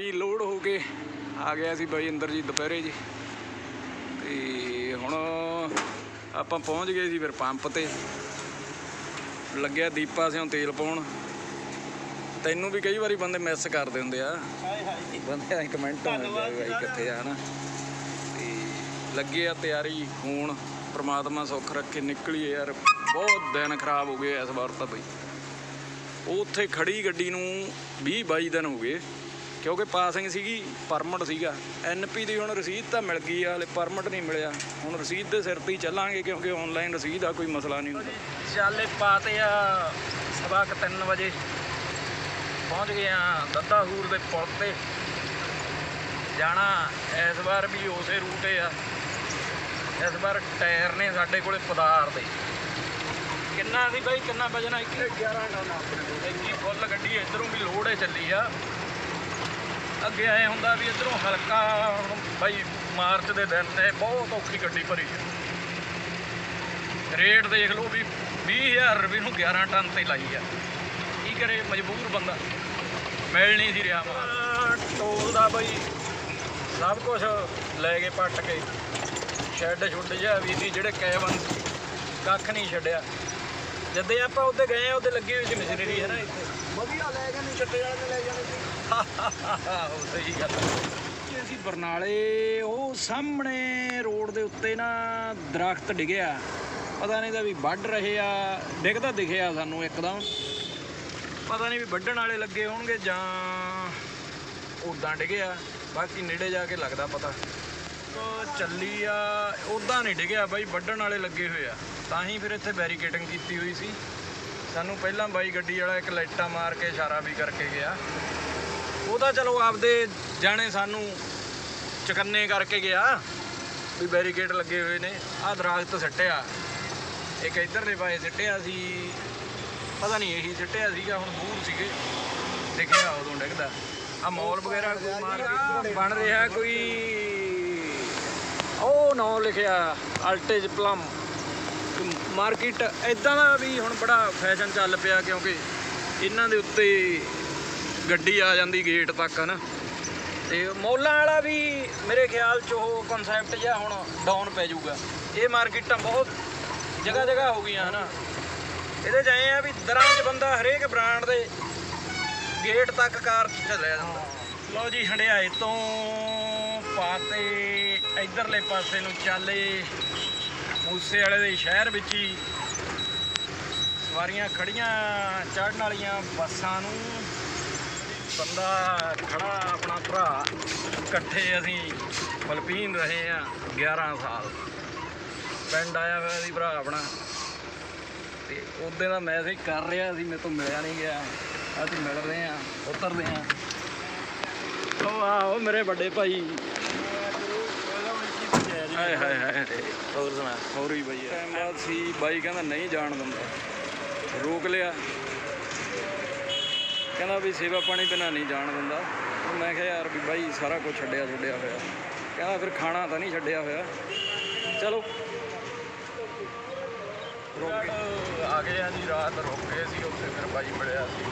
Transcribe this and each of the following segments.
ਜੀ ਲੋਡ ਹੋ ਕੇ ਆ ਗਿਆ ਸੀ ਬਾਈ ਅੰਦਰ ਜੀ ਦੁਪਹਿਰੇ ਜੀ। ਤੇ ਹੁਣ ਆਪਾਂ ਪਹੁੰਚ ਗਏ ਸੀ ਫਿਰ ਪੰਪ ਤੇ। ਲੱਗਿਆ ਦੀਪਾ ਸਿਓ ਤੇਲ ਪਾਉਣ। ਤੈਨੂੰ ਵੀ ਕਈ ਵਾਰੀ ਬੰਦੇ ਮਿਸ ਕਰਦੇ ਹੁੰਦੇ ਆ। ਹਾਏ ਹਾਏ। ਬੰਦੇ ਆ ਕਮੈਂਟ ਹੁੰਦੇ ਬਾਈ ਯਾਰ। ਕਿੱਥੇ ਆ ਨਾ ਤੇ ਲੱਗੇ ਆ ਤਿਆਰੀ ਹੁਣ ਪ੍ਰਮਾਤਮਾ ਸੁੱਖ ਰੱਖੇ ਨਿਕਲੀਏ ਯਾਰ। ਬਹੁਤ ਦਿਨ ਖਰਾਬ ਹੋ ਗਏ ਇਸ ਵਾਰ ਤਾਂ ਬਈ। ਉਹ ਉੱਥੇ ਖੜੀ ਗੱਡੀ ਨੂੰ 20 22 ਦਿਨ ਹੋ ਗਏ। ਕਿਉਂਕਿ ਪਾਸਿੰਗ ਸੀਗੀ ਪਰਮਿਟ ਸੀਗਾ। ਐਨਪੀ ਦੀ ਹੁਣ ਰਸੀਦ ਤਾਂ ਮਿਲ ਗਈ ਆ ਹਲੇ ਪਰਮਿਟ ਨਹੀਂ ਮਿਲਿਆ। ਹੁਣ ਰਸੀਦ ਦੇ ਸਿਰ ਤੇ ਹੀ ਚੱਲਾਂਗੇ ਕਿਉਂਕਿ ਆਨਲਾਈਨ ਰਸੀਦ ਆ ਕੋਈ ਮਸਲਾ ਨਹੀਂ ਹੁੰਦਾ। ਚਾਲੇ ਪਾਤੇ ਆ ਸਵਾ ਕੁ ਤਿੰਨ ਵਜੇ। ਪਹੁੰਚ ਗਏ ਆ ਦੱਦਾਹੂਰ ਦੇ ਪੁਲ ਤੇ। ਜਾਣਾ ਇਸ ਵਾਰ ਵੀ ਉਸੇ ਰੂਟੇ ਆ। ਇਸ ਵਾਰ ਟਾਇਰ ਨੇ ਸਾਡੇ ਕੋਲੇ ਪਦਾਰ ਦੇ। ਕਿੰਨਾ ਸੀ ਬਾਈ ਕਿੰਨਾ ਵਜਣਾ 11 ਟਨ ਆਪਣੇ ਕੋਲ। ਇੰਨੀ ਫੁੱਲ ਗੱਡੀ ਇਧਰੋਂ ਵੀ ਲੋਡ ਹੈ ਚੱਲੀ ਆ। ਅੱਗੇ ਐ ਹੁੰਦਾ ਵੀ ਇਧਰੋਂ ਹਲਕਾ ਹੁਣ ਬਾਈ ਮਾਰਚ ਦੇ ਦਿਨ ਨੇ ਬਹੁਤ ਔਖੀ ਗੱਡੀ ਭਰੀ ਆ। ਰੇਟ ਦੇਖ ਲਓ ਵੀ 20000 ਰੁਪਏ ਨੂੰ 11 ਟਨ ਤੇ ਲਾਈ ਆ। ਕੀ ਕਰੇ, ਮਜਬੂਰ ਬੰਦਾ। ਮਿਲ ਨਹੀਂ ਸੀ ਰਿਹਾ ਟੋਲ ਦਾ ਬਈ ਸਭ ਕੁਝ ਲੈ ਕੇ ਪੱਟ ਕੇ ਸ਼ੈੱਡ ਛੁੱਟ ਜਿਹਾ ਵੀ ਸੀ ਜਿਹੜੇ ਕੈਬਨ ਕੱਖ ਨਹੀਂ ਛੱਡਿਆ। ਜਦੇ ਆਪਾਂ ਉੱਤੇ ਗਏ ਆ ਉਹਦੇ ਲੱਗੀ ਹੋਈ ਸੀ ਮਸ਼ੀਨਰੀ, ਹੈ ਨਾ ਇੱਥੇ। ਵਧੀਆ ਲੈ ਗਏ ਨਹੀਂ ਚੱਟੇ ਵਾਲੇ ਨੇ ਲੈ ਜਾਣੇ ਸੀ। ਉਹ ਸਹੀ ਗੱਲ ਹੈ। ਅਸੀਂ ਬਰਨਾਲੇ ਉਹ ਸਾਹਮਣੇ ਰੋਡ ਦੇ ਉੱਤੇ ਨਾ ਦਰਖਤ ਡਿੱਗਿਆ। ਪਤਾ ਨਹੀਂ ਤਾਂ ਵੀ ਵੱਢ ਰਹੇ ਆ ਡਿੱਗਦਾ ਦਿਖਿਆ ਸਾਨੂੰ ਇੱਕਦਮ। ਪਤਾ ਨਹੀਂ ਵੀ ਵੱਢਣ ਵਾਲੇ ਲੱਗੇ ਹੋਣਗੇ ਜਾਂ ਉਦਾਂ ਡਿੱਗਿਆ। ਬਾਕੀ ਨੇੜੇ ਜਾ ਕੇ ਲੱਗਦਾ ਪਤਾ। ਉਹ ਚੱਲੀ ਆ ਉਦਾਂ ਨਹੀਂ ਡਿੱਗਿਆ ਬਾਈ ਵੱਢਣ ਵਾਲੇ ਲੱਗੇ ਹੋਏ ਆ। ਤਾਂ ਹੀ ਫਿਰ ਇੱਥੇ ਬੈਰੀਕੇਡਿੰਗ ਕੀਤੀ ਹੋਈ ਸੀ। ਸਾਨੂੰ ਪਹਿਲਾਂ ਬਾਈ ਗੱਡੀ ਵਾਲਾ ਇੱਕ ਲਾਈਟਾਂ ਮਾਰ ਕੇ ਇਸ਼ਾਰਾ ਵੀ ਕਰਕੇ ਗਿਆ। ਉਹਦਾ ਚਲੋ ਆਪਦੇ ਜਾਣੇ ਸਾਨੂੰ ਚਕੰਨੇ ਕਰਕੇ ਗਿਆ ਵੀ ਬੈਰੀਕੇਡ ਲੱਗੇ ਹੋਏ ਨੇ। ਆਹ ਦਰਖਤ ਸੱਟਿਆ। ਇੱਕ ਇੱਧਰਲੇ ਪਾਸੇ ਸਿੱਟਿਆ ਸੀ। ਪਤਾ ਨਹੀਂ ਇਹੀ ਸਿੱਟਿਆ ਸੀਗਾ ਹੁਣ ਦੂਰ ਸੀਗੇ। ਦਿਖਿਆ ਉਦੋਂ ਡਿੱਗਦਾ। ਆ ਮੌਲ ਵਗੈਰਾ ਕੋਈ ਮਾਰ ਬਣ ਰਿਹਾ ਕੋਈ? ਉਹ ਨਾਂ ਲਿਖਿਆ ਅਲਟੇਜ ਪਲਮ ਮਾਰਕੀਟ ਇਦਾਂ ਦਾ ਵੀ ਹੁਣ ਬੜਾ ਫੈਸ਼ਨ ਚੱਲ ਪਿਆ ਕਿਉਂਕਿ ਇਹਨਾਂ ਦੇ ਉੱਤੇ ਗੱਡੀ ਆ ਜਾਂਦੀ ਗੇਟ ਤੱਕ, ਹਨ? ਤੇ ਮੌਲਾਂ ਵਾਲਾ ਵੀ ਮੇਰੇ ਖਿਆਲ ਚ ਉਹ ਕਨਸੈਪਟ ਜਿਹਾ ਹੁਣ ਡਾਊਨ ਪੈ ਜਾਊਗਾ। ਇਹ ਮਾਰਕੀਟਾਂ ਬਹੁਤ ਜਗ੍ਹਾ ਜਗ੍ਹਾ ਹੋ ਗਈਆਂ, ਹਨਾ? ਇਹਦੇ ਚ ਐ ਆ ਵੀ ਦਰਾਂ 'ਚ ਬੰਦਾ ਹਰੇਕ ਬ੍ਰਾਂਡ ਦੇ ਗੇਟ ਤੱਕ ਕਾਰ ਚੱਲਿਆ ਜਾਂਦਾ। ਲਓ ਜੀ, ਹੰਡਿਆਏ ਤੋਂ ਪਾਤੇ ਇਧਰਲੇ ਪਾਸੇ ਨੂੰ ਚਾਲੇ ਮੂਸੇ ਵਾਲੇ ਦੇ ਸ਼ਹਿਰ ਵਿੱਚ ਹੀ ਸਵਾਰੀਆਂ ਖੜੀਆਂ ਚੜਨ ਵਾਲੀਆਂ ਬੱਸਾਂ ਨੂੰ। ਬੰਦਾ ਖੜਾ ਆਪਣਾ ਭਰਾ, ਇਕੱਠੇ ਅਸੀਂ ਫਲਪੀਨ ਰਹੇ ਆ 11 ਸਾਲ। ਪਿੰਡ ਆਇਆ ਹੋਇਆ ਸੀ ਭਰਾ ਆਪਣਾ। ਤੇ ਉਹਦੇ ਦਾ ਮੈਸੇਜ ਕਰ ਰਿਹਾ ਸੀ, ਮੇਰੇ ਤੋਂ ਮਿਲਿਆ ਨਹੀਂ ਗਿਆ। ਅਸੀਂ ਮਿਲ ਰਹੇ ਆ ਉਤਰਦੇ ਆ ਉਹ ਆਓ ਮੇਰੇ ਵੱਡੇ ਭਾਈ ਹਾਏ ਹਾਏ ਹਾਏ। ਹੋਰ ਸੁਣਾ। ਹੋਰ ਹੀ ਬਾਈ ਟਾਈਮ ਬਾਅਦ ਸੀ ਬਾਈ ਕਹਿੰਦਾ ਨਹੀਂ ਜਾਣ ਦਿੰਦਾ। ਰੋਕ ਲਿਆ। ਕਹਿੰਦਾ ਵੀ ਸੇਵਾ ਪਾਣੀ ਬਿਨਾਂ ਨਹੀਂ ਜਾਣ ਦਿੰਦਾ। ਮੈਂ ਕਿਹਾ ਯਾਰ ਵੀ ਬਾਈ ਸਾਰਾ ਕੁਝ ਛੱਡਿਆ ਛੱਡਿਆ ਹੋਇਆ। ਕਹਿੰਦਾ ਫਿਰ ਖਾਣਾ ਤਾਂ ਨਹੀਂ ਛੱਡਿਆ ਹੋਇਆ। ਚਲੋ। ਰੁਕ ਆ ਗਏ ਆ ਜੀ ਰਾਤ ਰੁਕ ਗਏ ਸੀ ਉੱਥੇ ਫਿਰ ਬਾਈ ਮਿਲਿਆ ਸੀ।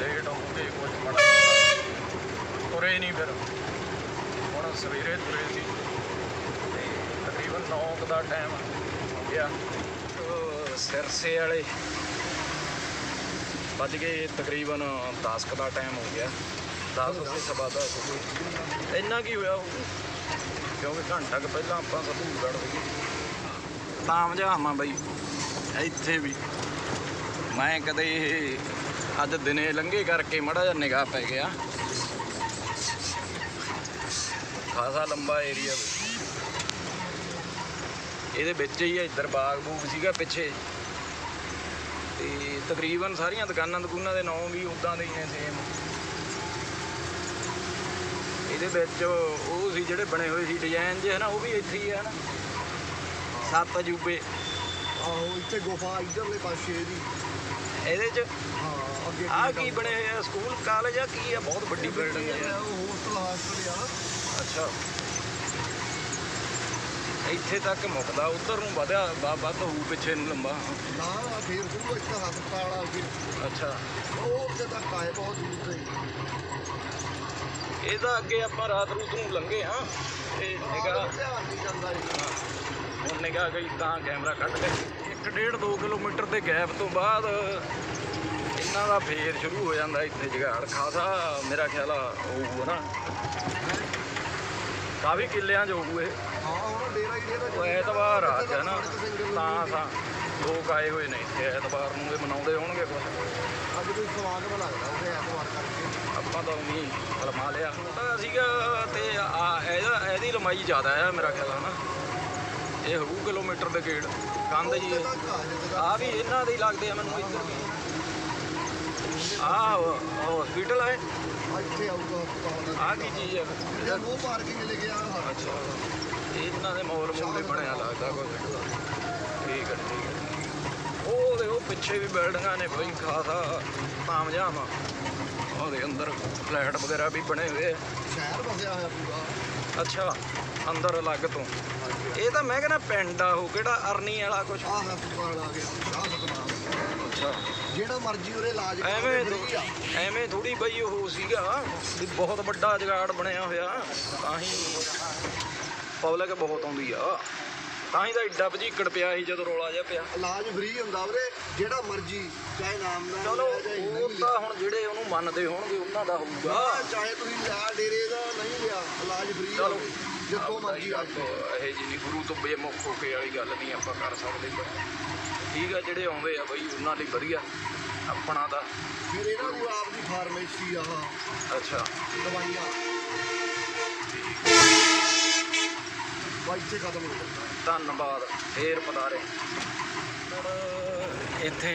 ਲੇਟ ਹੋ ਗਏ ਕੁਝ ਮੜਾ ਤੁਰੇ ਨਹੀਂ ਫਿਰ। ਹੁਣ ਸਵੇਰੇ ਤੁਰੇ ਸੀ। 9 ਦਾ ਟਾਈਮ ਹੋ ਗਿਆ। ਸਿਰਸੇ ਵਾਲੇ ਵੱਜ ਗਏ ਤਕਰੀਬਨ 10 ਦਾ ਟਾਈਮ ਹੋ ਗਿਆ। 10 ਵਜੇ ਸਵਾ 10 ਇੰਨਾ ਕੀ ਹੋਇਆ ਹੋਊ? ਕਿਉਂਕਿ ਘੰਟਾ ਕੁ ਪਹਿਲਾਂ ਆਪਾਂ ਸਤੂਗੜ ਸੀਗੇ ਤਾਂ ਵਜਾਵਾਂ ਬਈ, ਇੱਥੇ ਵੀ। ਮੈਂ ਕਦੇ ਅੱਜ ਦਿਨੇ ਲੰਘੇ ਕਰਕੇ ਮੜਾ ਜਿਹਾ ਨਿਗਾਹ ਪੈ ਗਿਆ। ਖਾਸਾ ਲੰਬਾ ਏਰੀਆ ਵੀ। ਇਹਦੇ ਵਿੱਚ ਹੀ ਇੱਧਰ ਬਾਗ ਬੂਗ ਸੀਗਾ ਪਿੱਛੇ। ਤੇ ਤਕਰੀਬਨ ਸਾਰੀਆਂ ਦੁਕਾਨਾਂ ਦੁਕਾਨਾਂ ਦੇ ਨਾਂ ਵੀ ਉਦਾਂ ਦੇ ਹੀ ਨੇ ਸੇਮ ਇਹਦੇ ਵਿੱਚ ਉਹ ਸੀ ਜਿਹੜੇ ਬਣੇ ਹੋਏ ਸੀ ਡਿਜ਼ਾਈਨ ਜੇ ਹਨਾ ਉਹ ਵੀ ਇੱਥੇ ਹੀ ਆ ਹਨਾ। ਸੱਤ ਅਜੂਬੇ। ਆਹੋ ਇੱਥੇ ਗੁਫਾ ਇਧਰਲੇ ਪਾਸੇ ਦੀ। ਇਹਦੇ ਚ? ਹਾਂ ਅੱਗੇ ਆ ਕੀ ਬਣੇ ਹੋਏ ਆ? ਸਕੂਲ ਕਾਲਜ ਆ? ਕੀ ਆ? ਬਹੁਤ ਵੱਡੀ ਬਿਲਡਿੰਗ ਆ। ਉਹ ਹੋਸਟਲ ਹਾਸਟਲ ਆ। ਅੱਛਾ। ਇੱਥੇ ਤੱਕ ਮੁੱਕਦਾ ਉਧਰ ਨੂੰ ਵਧਿਆ ਵਾ- ਵੱਧ ਹੋਊ ਪਿੱਛੇ ਨੂੰ ਲੰਬਾ। ਨਾ ਫੇਰ ਸ਼ੁਰੂ ਇੱਕ ਹਸਪਤਾਲ ਆ ਅੱਗੇ ਅੱਛਾ। ਉਹ ਉੱਤੇ ਤੱਕ ਆਏ ਬਹੁਤ ਦੂਰ ਤੇ ਇਹਦਾ ਅੱਗੇ ਆਪਾਂ ਰਾਤ ਰੂਤ ਨੂੰ ਲੰਘੇ ਆ ਤੇ ਨਿਗਾਹ ਧਿਆਨ ਨਹੀਂ ਜਾਂਦਾ ਜੀ ਹੁਣ ਨਿਗਾਹ ਗਈ ਤਾਂ ਕੈਮਰਾ ਕੱਢ ਕੇ 1.5 2 ਕਿਲੋਮੀਟਰ ਦੇ ਗੈਪ ਤੋਂ ਬਾਅਦ ਇਹਨਾਂ ਦਾ ਫੇਰ ਸ਼ੁਰੂ ਹੋ ਜਾਂਦਾ ਇੱਥੇ ਜਗਾੜ। ਖਾਸਾ ਮੇਰਾ ਖਿਆਲ ਆ ਹੋਊਗਾ ਨਾ। ਕਾਫੀ ਕਿੱਲਿਆਂ 'ਚ ਹੋਊ ਇਹ। ਹਾਂ ਹੁਣ ਡੇਰਾ ਹੀ ਡੇਰਾ ਉਹ ਐਤਵਾਰ ਆ ਹੈ ਨਾ ਤਾਂ ਤਾਂ ਲੋਕ ਆਏ ਹੋਏ ਨੇ ਇੱਥੇ ਐਤਵਾਰ ਨੂੰ ਇਹ ਮਨਾਉਂਦੇ ਹੋਣਗੇ ਕੁਛ। ਅੱਜ ਕੋਈ ਸਵਾਗਤ ਲੱਗਦਾ ਉਹਦੇ ਐਤਵਾਰ ਕਰਕੇ। ਆਪਾਂ ਤਾਂ ਉਨੀ ਕਲਮਾ ਲਿਆ। ਛੋਟਾ ਸੀਗਾ ਤੇ ਆ ਇਹਦਾ ਇਹਦੀ ਲੰਬਾਈ ਜ਼ਿਆਦਾ ਆ ਮੇਰਾ ਖਿਆਲ ਆ ਨਾ ਇਹ ਹੋਊ ਕਿਲੋਮੀਟਰ ਦੇ ਗੇੜ। ਕੰਧ ਜੀ। ਆ ਵੀ ਇਹਨਾਂ ਦੇ ਹੀ ਲੱਗਦੇ ਆ ਮੈਨੂੰ ਇੱਧਰ। ਵੀ ਆ ਹਸਪੀਟਲ ਹੈ ਆ ਇੱਥੇ ਆਊਗਾ ਹਸਪਤਾਲ ਦਾ ਆ ਕੀ ਚੀਜ਼ ਹੈ ਜਿਹੜਾ ਨੋ ਪਾਰਕਿੰਗ ਲੈ ਕੇ ਆ ਹਾਂ ਅੱਛਾ। ਇਹਨਾਂ ਦੇ ਮੋਰ ਮੂਲੇ ਬਣਿਆ ਲੱਗਦਾ ਕੋਈ ਠੀਕ ਹੈ ਠੀਕ ਹੈ ਉਹ ਦੇ ਉਹ ਪਿੱਛੇ ਵੀ ਬਿਲਡਿੰਗਾਂ ਨੇ ਬਈ ਖਾਸਾ ਤਾਮਝਾਮ ਆ। ਉਹਦੇ ਅੰਦਰ ਫਲੈਟ ਵਗੈਰਾ ਵੀ ਬਣੇ ਹੋਏ ਸ਼ਹਿਰ ਵਸਿਆ ਹੋਇਆ ਪੂਰਾ। ਅੱਛਾ। ਅੰਦਰ ਅਲੱਗ ਤੋਂ। ਇਹ ਤਾਂ ਮੈਂ ਕਹਿੰਦਾ ਪਿੰਡ ਆ ਉਹ ਕਿਹੜਾ ਅਰਨੀ ਵਾਲਾ ਕੁਛ। ਆ ਹਸਪਤਾਲ ਆ ਗਿਆ ਸ਼ਾਹ ਸਤਨਾਮ ਅੱਛਾ। ਜਿਹੜਾ ਮਰਜ਼ੀ ਉਹਦੇ ਇਲਾਜ ਐਵੇਂ। ਐਵੇਂ ਥੋੜੀ ਬਈ ਉਹ ਸੀਗਾ ਵੀ ਬਹੁਤ ਵੱਡਾ ਜਗਾੜ ਬਣਿਆ ਹੋਇਆ ਤਾਂ ਹੀ ਪਬਲਿਕ ਬਹੁਤ ਆਉਂਦੀ ਆ। ਤਾਂ ਹੀ ਤਾਂ ਐਡਾ ਭਜੀਕੜ ਪਿਆ ਸੀ ਜਦੋਂ ਰੋਲਾ ਜਿਹਾ ਪਿਆ। ਇਲਾਜ ਫ੍ਰੀ ਹੁੰਦਾ ਵੀਰੇ ਜਿਹੜਾ ਮਰਜ਼ੀ ਚਾਹੇ ਨਾਮ ਨਾਲ ਚਲੋ ਉਹ। ਤਾਂ ਹੁਣ ਜਿਹੜੇ ਉਹਨੂੰ ਮੰਨਦੇ ਹੋਣਗੇ ਉਹਨਾਂ ਦਾ ਹੋਊਗਾ। ਚਾਹੇ ਤੁਸੀਂ ਲਿਆ ਡੇਰੇ ਦਾ ਨਹੀਂ ਲਿਆ ਇਲਾਜ ਫ੍ਰੀ ਚਲੋ। ਜਿੱਥੋਂ ਮਰਜ਼ੀ ਆ ਜਾਓ। ਇਹ ਜੀ ਨਹੀਂ ਗੁਰੂ ਤੋਂ ਬੇਮੁਖ ਹੋ ਕੇ ਵਾਲੀ ਗੱਲ ਨਹੀਂ ਆਪਾਂ ਕਰ ਸਕਦੇ। ਠੀਕ ਆ ਜਿਹੜੇ ਆਉਂਦੇ ਆ ਬਈ ਉਹਨਾਂ ਲਈ ਵਧੀਆ ਆਪਣਾ ਦਾ। ਫਿਰ ਇਹਨਾਂ ਦੀ ਆਪ ਦੀ ਫਾਰਮੇਸੀ ਆ ਅੱਛਾ। ਦਵਾਈਆਂ। ਇੱਥੇ ਖਤਮ ਹੋ ਜਾਂਦਾ। ਧੰਨਵਾਦ ਫੇਰ ਪਤਾਰੇ ਇੱਥੇ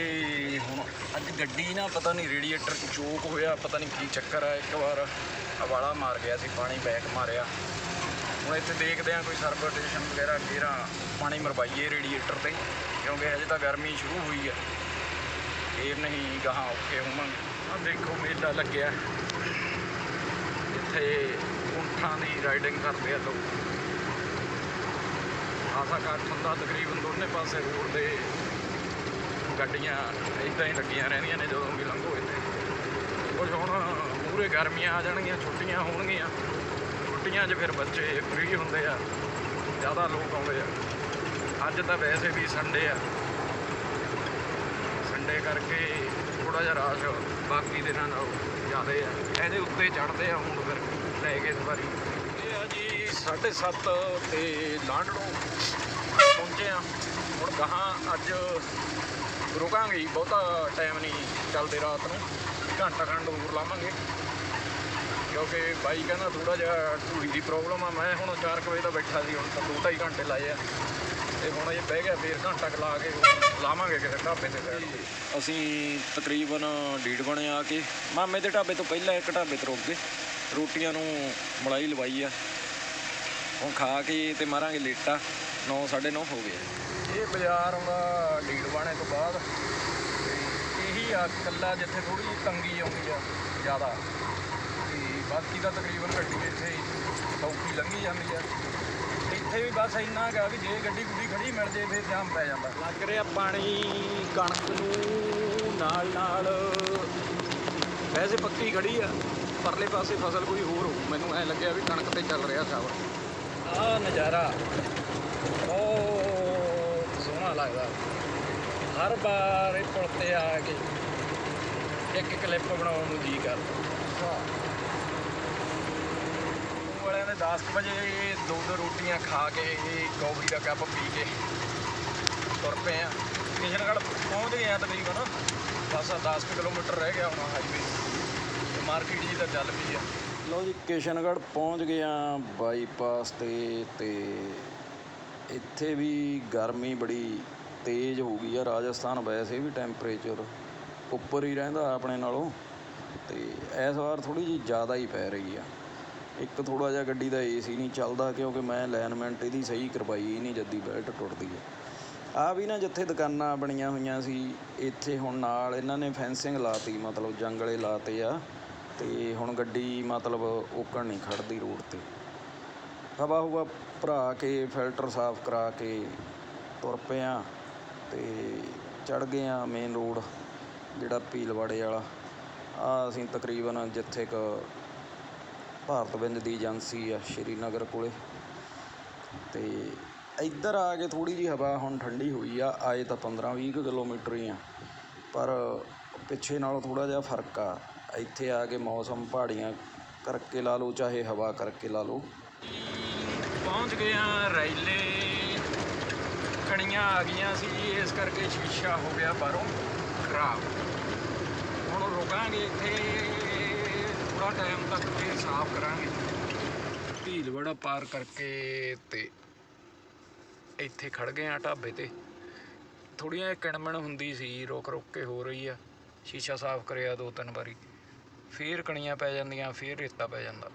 ਹੁਣ ਅੱਜ ਗੱਡੀ ਨਾ ਪਤਾ ਨਹੀਂ ਰੇਡੀਏਟਰ ਚੋਕ ਹੋਇਆ ਪਤਾ ਨਹੀਂ ਕੀ ਚੱਕਰ ਆ ਇੱਕ ਵਾਰ ਹਵਾਲਾ ਮਾਰ ਗਿਆ ਸੀ ਪਾਣੀ ਬੈਕ ਮਾਰਿਆ। ਹੁਣ ਇੱਥੇ ਦੇਖਦੇ ਆ ਕੋਈ ਸਰਵਰਟੇਸ਼ਨ ਵਗੈਰਾ ਕਿਹੜਾ ਪਾਣੀ ਮਰਵਾਈਏ ਰੇਡੀਏਟਰ ਤੇ, ਕਿਉਂਕਿ ਅਜੇ ਤਾਂ ਗਰਮੀ ਸ਼ੁਰੂ ਹੋਈ ਆ। ਫੇਰ ਨਹੀਂ ਗਾਹਾਂ ਔਖੇ ਹੋਵਾਂਗੇ। ਆ ਦੇਖੋ ਮੇਲਾ ਲੱਗਿਆ। ਇੱਥੇ ਊਂਠਾਂ ਦੀ ਰਾਈਡਿੰਗ ਕਰਦੇ ਆ ਲੋਕ। ਆਸਾ ਕੱਠ ਹੁੰਦਾ, ਤਕਰੀਬਨ ਦੋਨੇ ਪਾਸੇ ਰੋਡ ਦੇ ਗੱਡੀਆਂ ਇਦਾਂ ਹੀ ਲੱਗੀਆਂ ਰਹਿੰਦੀਆਂ ਨੇ ਜਦੋਂ ਵੀ ਲੰਘੋ ਇੱਥੇ। ਕੁਝ ਹੁਣ ਪੂਰੇ ਗਰਮੀਆਂ ਆ ਜਾਣਗੀਆਂ, ਛੁੱਟੀਆਂ ਹੋਣਗੀਆਂ। ਛੁੱਟੀਆਂ 'ਚ ਫਿਰ ਬੱਚੇ ਫ੍ਰੀ ਹੁੰਦੇ ਆ ਜ਼ਿਆਦਾ ਲੋਕ ਆਉਂਦੇ ਆ। ਅੱਜ ਤਾਂ ਵੈਸੇ ਵੀ ਸੰਡੇ ਆ। ਸੰਡੇ ਕਰਕੇ ਥੋੜਾ ਜਿਹਾ ਰਾਸ਼ ਬਾਕੀ ਦਿਨਾਂ ਨਾਲੋਂ ਜ਼ਿਆਦਾ ਆ। ਇਹਦੇ ਉੱਤੇ ਚੜਦੇ ਆ ਹੁਣ ਫਿਰ ਲੈ ਕੇ ਇਸ ਵਾਰੀ। ਇਹ ਆ ਜੀ 7:30 ਤੇ ਲਾਂਡੜੋਂ ਪਹੁੰਚੇ ਆ। ਹੁਣ ਗਾਹਾਂ ਅੱਜ ਰੁਕਾਂਗੇ ਜੀ, ਬਹੁਤਾ ਟਾਈਮ ਨਹੀਂ ਚੱਲਦੇ ਰਾਤ ਨੂੰ। ਘੰਟਾ ਖੰਡ ਹੋਰ ਲਾਵਾਂਗੇ। ਕਿਉਂਕਿ ਬਾਈ ਕਹਿੰਦਾ ਥੋੜਾ ਜਿਹਾ ਢੂਹੀ ਦੀ ਪ੍ਰੋਬਲਮ ਆ। ਮੈਂ ਹੁਣ 4 ਵਜੇ ਦਾ ਬੈਠਾ ਸੀ ਹੁਣ ਤਾਂ ਦੋ ਢਾਈ ਘੰਟੇ ਲਾਏ ਆ। ਤੇ ਹੁਣ ਇਹ ਬਹਿ ਗਿਆ ਫੇਰ ਘੰਟਾ ਕੁ ਲਾ ਕੇ ਲਾਵਾਂਗੇ ਕਿਸੇ ਢਾਬੇ ਤੇ ਬੈਠ ਅਸੀਂ ਤਕਰੀਬਨ ਡੀਡ ਬਣੇ ਆ ਕੇ। ਮਾਮੇ ਦੇ ਢਾਬੇ ਤੋਂ ਪਹਿਲਾਂ ਇੱਕ ਢਾਬੇ ਤੇ ਰੁਕ ਗਏ। ਰੋਟੀਆਂ ਨੂੰ ਮਲਾਈ ਲਵਾਈ ਆ। ਹੁਣ ਖਾ ਕੇ ਤੇ ਮਾਰਾਂਗੇ ਲੇਟਾ। 9 9:30 ਹੋ ਗਏ ਇਹ ਬਾਜ਼ਾਰ ਆਉਂਦਾ ਡੀਡ ਬਾਣੇ ਤੋਂ ਬਾਅਦ। ਇਹੀ ਆ ਕੱਲਾ ਜਿੱਥੇ ਥੋੜੀ ਤੰਗੀ ਆਉਂਦੀ ਆ ਜ਼ਿਆਦਾ। ਬਾਕੀ ਤਾਂ ਤਕਰੀਬਨ ਗੱਡੀ ਇੱਥੇ ਸੌਖੀ ਲੰਘੀ ਜਾਂਦੀ ਆ। ਇੱਥੇ ਵੀ ਬਸ ਇੰਨਾ ਹੈਗਾ ਵੀ ਜੇ ਗੱਡੀ ਗੁੱਡੀ ਖੜੀ ਮਿਲ ਜੇ ਫਿਰ ਜਾਮ ਪੈ ਜਾਂਦਾ। ਲੱਗ ਰਿਹਾ ਪਾਣੀ ਕਣਕ ਨੂੰ ਨਾਲ ਨਾਲ। ਵੈਸੇ ਪੱਕੀ ਖੜੀ ਆ ਪਰਲੇ ਪਾਸੇ ਫਸਲ ਕੋਈ ਹੋਰ ਹੋਊ। ਮੈਨੂੰ ਐ ਲੱਗਿਆ ਵੀ ਕਣਕ ਤੇ ਚੱਲ ਰਿਹਾ ਸਭ ਆ ਨਜ਼ਾਰਾ। ਬਹੁਤ ਸੋਹਣਾ ਲੱਗਦਾ। ਹਰ ਵਾਰ ਇਹ ਪੁਲ ਤੇ ਆ ਕੇ ਇੱਕ ਕਲਿੱਪ ਬਣਾਉਣ ਨੂੰ ਜੀ ਕਰਦਾ। ਉਹ 10 ਕੁ ਵਜੇ ਦੋ ਦੋ ਰੋਟੀਆਂ ਖਾ ਕੇ ਕੌਫੀ ਦਾ ਕੱਪ ਪੀ ਕੇ ਤੁਰ ਪਏ ਆ। ਕਿਸ਼ਨਗੜ੍ਹ ਪਹੁੰਚ ਗਏ ਆ ਤਕਰੀਬਨ। ਬਸ 10 ਕਿਲੋਮੀਟਰ ਰਹਿ ਗਿਆ ਹੁਣ ਹਾਈਵੇ ਤੇ। ਮਾਰਕੀਟ ਜੀ ਤਾਂ ਚੱਲ ਪਈ ਆ। ਲਓ ਜੀ, ਕਿਸ਼ਨਗੜ੍ਹ ਪਹੁੰਚ ਗਏ ਆ ਬਾਈਪਾਸ ਤੇ ਤੇ ਇੱਥੇ ਵੀ ਗਰਮੀ ਬੜੀ ਤੇਜ਼ ਹੋ ਗਈ ਆ। ਰਾਜਸਥਾਨ ਵੈਸੇ ਵੀ ਟੈਂਪਰੇਚਰ ਉੱਪਰ ਹੀ ਰਹਿੰਦਾ ਆਪਣੇ ਨਾਲੋਂ। ਤੇ ਇਸ ਵਾਰ ਥੋੜੀ ਜਿਹੀ ਜ਼ਿਆਦਾ ਹੀ ਪੈ ਰਹੀ ਆ। ਇੱਕ ਥੋੜਾ ਜਿਹਾ ਗੱਡੀ ਦਾ ਏਸੀ ਨਹੀਂ ਚੱਲਦਾ ਕਿਉਂਕਿ ਮੈਂ ਅਲਾਈਨਮੈਂਟ ਇਹਦੀ ਸਹੀ ਕਰਵਾਈ ਹੀ ਨਹੀਂ, ਜੱਦੀ ਬੈਲਟ ਟੁੱਟਦੀ ਹੈ। ਆ ਵੀ ਨਾ ਜਿੱਥੇ ਦੁਕਾਨਾਂ ਬਣੀਆਂ ਹੋਈਆਂ ਸੀ, ਇੱਥੇ ਹੁਣ ਨਾਲ ਇਹਨਾਂ ਨੇ ਫੈਂਸਿੰਗ ਲਾਤੀ, ਮਤਲਬ ਜੰਗਲੇ ਲਾਤੇ ਆ ਤੇ ਹੁਣ ਗੱਡੀ ਮਤਲਬ ਓਕਣ ਨਹੀਂ ਖੜਦੀ ਰੋਡ ਤੇ। ਹਵਾ ਹੁਵਾ ਭਰਾ ਕੇ ਫਿਲਟਰ ਸਾਫ਼ ਕਰਾ ਕੇ ਤੁਰ ਪਿਆ ਆ ਤੇ ਚੜ ਗਏ ਆ ਮੇਨ ਰੋਡ ਜਿਹੜਾ ਭੀਲਵਾੜੇ ਵਾਲਾ। ਆ ਅਸੀਂ ਤਕਰੀਬਨ ਜਿੱਥੇ ਕ ਭਾਰਤ ਬਿੰਦ ਦੀ ਏਜੰਸੀ ਆ ਸ਼੍ਰੀਨਗਰ ਕੋਲੇ। ਤੇ ਇੱਧਰ ਆ ਕੇ ਥੋੜੀ ਜਿਹੀ ਹਵਾ ਹੁਣ ਠੰਡੀ ਹੋਈ ਆ, ਆਏ ਤਾਂ 15-20 ਕਿਲੋਮੀਟਰ ਹੀ ਆ। ਪਰ ਪਿੱਛੇ ਨਾਲੋਂ ਥੋੜਾ ਜਿਹਾ ਫ਼ਰਕ ਆ। ਇੱਥੇ ਆ ਕੇ ਮੌਸਮ ਪਹਾੜੀਆਂ ਕਰਕੇ ਲਾ ਲਓ, ਚਾਹੇ ਹਵਾ ਕਰਕੇ ਲਾ ਲਓ। ਪਹੁੰਚ ਗਏ ਆ ਰੈਲੇ ਕਣੀਆਂ ਆ ਗਈਆਂ ਸੀ, ਇਸ ਕਰਕੇ ਸ਼ੀਸ਼ਾ ਹੋ ਗਿਆ ਬਾਹਰੋਂ ਖਰਾਬ। ਹੁਣ ਰੁਕਾਂਗੇ ਇੱਥੇ। ਥੋੜਾ ਟਾਈਮ ਤੱਕ ਫਿਰ ਸਾਫ਼ ਕਰਾਂਗੇ। ਢੀਲ ਪਾਰ ਕਰਕੇ ਤੇ ਇੱਥੇ ਖੜ ਗਏ ਆ ਢਾਬੇ ਤੇ। ਥੋੜੀਆਂ ਕਿਣਮਣ ਹੁੰਦੀ ਸੀ, ਰੁਕ ਰੁਕ ਕੇ ਹੋ ਰਹੀ ਆ। ਸ਼ੀਸ਼ਾ ਸਾਫ਼ ਕਰਿਆ ਦੋ ਤਿੰਨ ਵਾਰੀ। ਫੇਰ ਕਣੀਆਂ ਪੈ ਜਾਂਦੀਆਂ, ਫੇਰ ਰੇਤਾ ਪੈ ਜਾਂਦਾ।